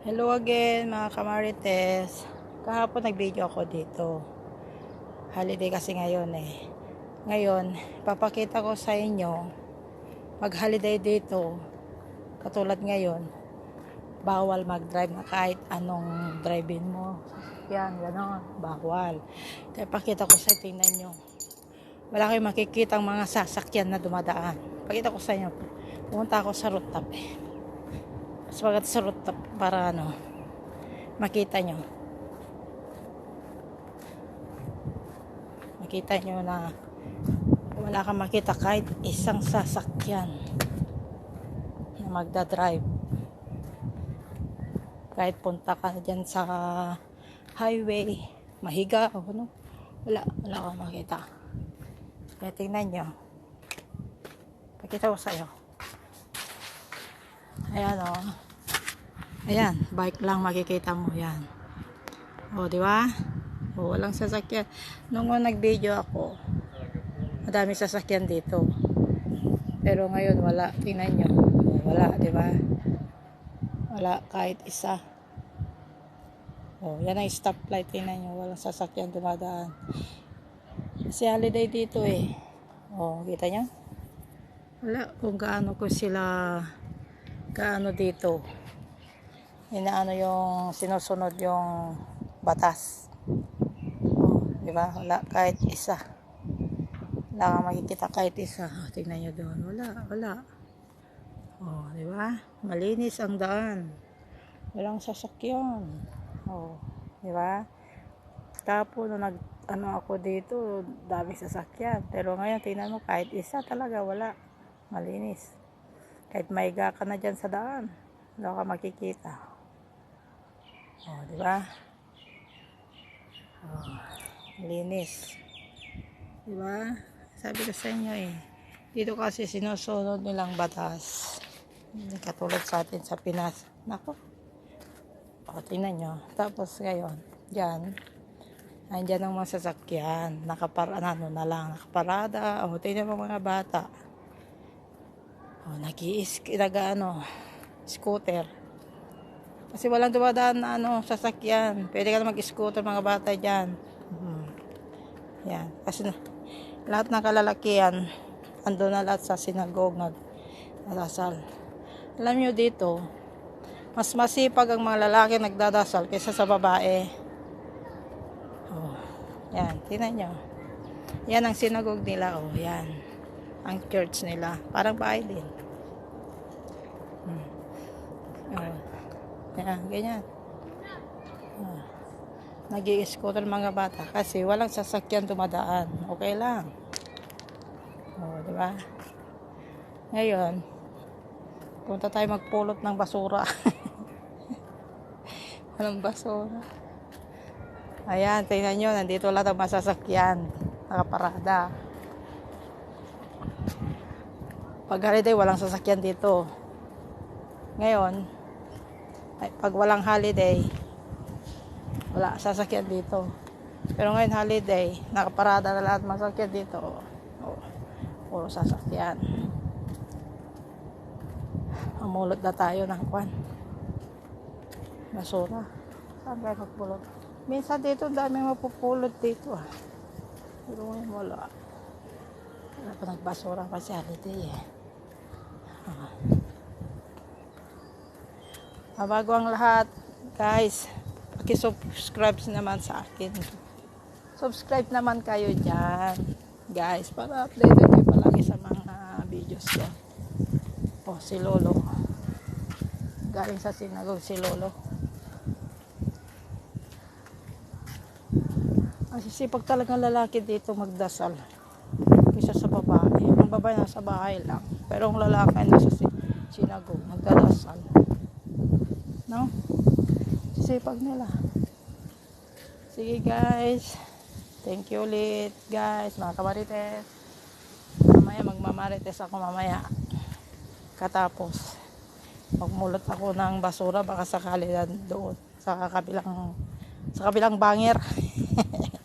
Hello again mga kamarites. Kahapon nag-video ako dito. Holiday kasi ngayon eh. Ngayon, papakita ko sa inyo pag holiday dito, katulad ngayon, bawal mag-drive na kahit anong drive-in mo. Yan, gano'n, bawal. Kaya pakita ko sa tingnan nyo. Wala kayong makikita ang mga sasakyan na dumadaan. Pakita ko sa inyo. Pumunta ako sa rooftop eh. Sabagat sa rooftop para ano, makita nyo. Makita nyo na wala kang makita kahit isang sasakyan na magdadrive. Kahit punta ka dyan sa highway, mahiga o ano, wala, wala kang makita. Kaya tingnan nyo. Pakita ko sa'yo. Ayan o. Oh. Ayan, bike lang makikita mo yan. O, di ba? O, walang sasakyan. Nung nag-video ako, madami sasakyan dito. Pero ngayon wala. Tingnan nyo. Wala, di ba? Wala kahit isa. O, yan ang stoplight. Tingnan nyo. Walang sasakyan dumadaan. Kasi holiday dito eh. O, kita nyo? Wala kung gaano ko sila gaano dito inaano yung sinusunod yung batas. Oh, di ba? Wala kahit isa. Wala kang makikita kahit isa. Oh, tingnan nyo doon. Wala wala. Oh di ba? Malinis ang daan. Walang sasakyan. Oh di ba? Tapo nung nag ano ako dito dami sasakyan. Pero ngayon tingnan mo kahit isa talaga wala. Malinis. Kahit maiga ka na dyan sa daan, wala ka makikita. O, oh, di ba? Oh, linis. Di ba? Sabi ko sa inyo eh. Dito kasi sinusunod nilang batas. Hindi katulad sa atin sa Pinas. Nako. O, tingnan nyo. Tapos ngayon, dyan, andyan ang mga sasakyan. Nakaparada, ano na lang, nakaparada. O, tingnan mo mga bata Oh, nag-i-is, ano, scooter. Kasi walang dumadaan na ano, sasakyan. Pwede ka na mag-scooter mga bata dyan. Hmm. Yan. Kasi na, lahat ng kalalakihan, ando na lahat sa sinagog nag nadasal. Alam nyo dito, mas masipag ang mga lalaki nagdadasal kaysa sa babae. Oh, yan, tinan nyo. Yan ang sinagog nila, oh, yan. Ang church nila. Parang bahay din. Hmm. Oh. Yan, ganyan. Oh. nag scooter mga bata kasi walang sasakyan dumadaan. Okay lang. Oh, di ba? Ngayon, punta tayo magpulot ng basura. walang basura. Ayan, tingnan nyo, nandito lahat ang masasakyan. Nakaparada. Pag holiday, walang sasakyan dito. Ngayon, ay, pag walang holiday, wala sasakyan dito. Pero ngayon holiday, nakaparada na lahat masakyan dito. Oh, puro sasakyan. Amulot na tayo ng kwan. Basura. Saan tayo magpulot? Minsan dito, dami mapupulot dito ah. Pero ngayon wala. Wala pa nagbasura kasi holiday eh. Ah. Ah, bago ang lahat, guys, paki-subscribe naman sa akin. Subscribe naman kayo dyan, guys, para updated kayo palagi sa mga videos ko. Oh, si Lolo. Galing sa sinagog si Lolo. Ang sisipag talagang lalaki dito magdasal. Kisa sa babae. Ang babae nasa bahay lang. Pero ang lalaki nasa sinagog, nagdadasal. No? Sisipag nila. Sige guys. Thank you ulit guys, mga kamarites. Mamaya magmamarites ako mamaya. Katapos. Magmulot ako ng basura baka sakali doon sa kabilang sa kabilang banger.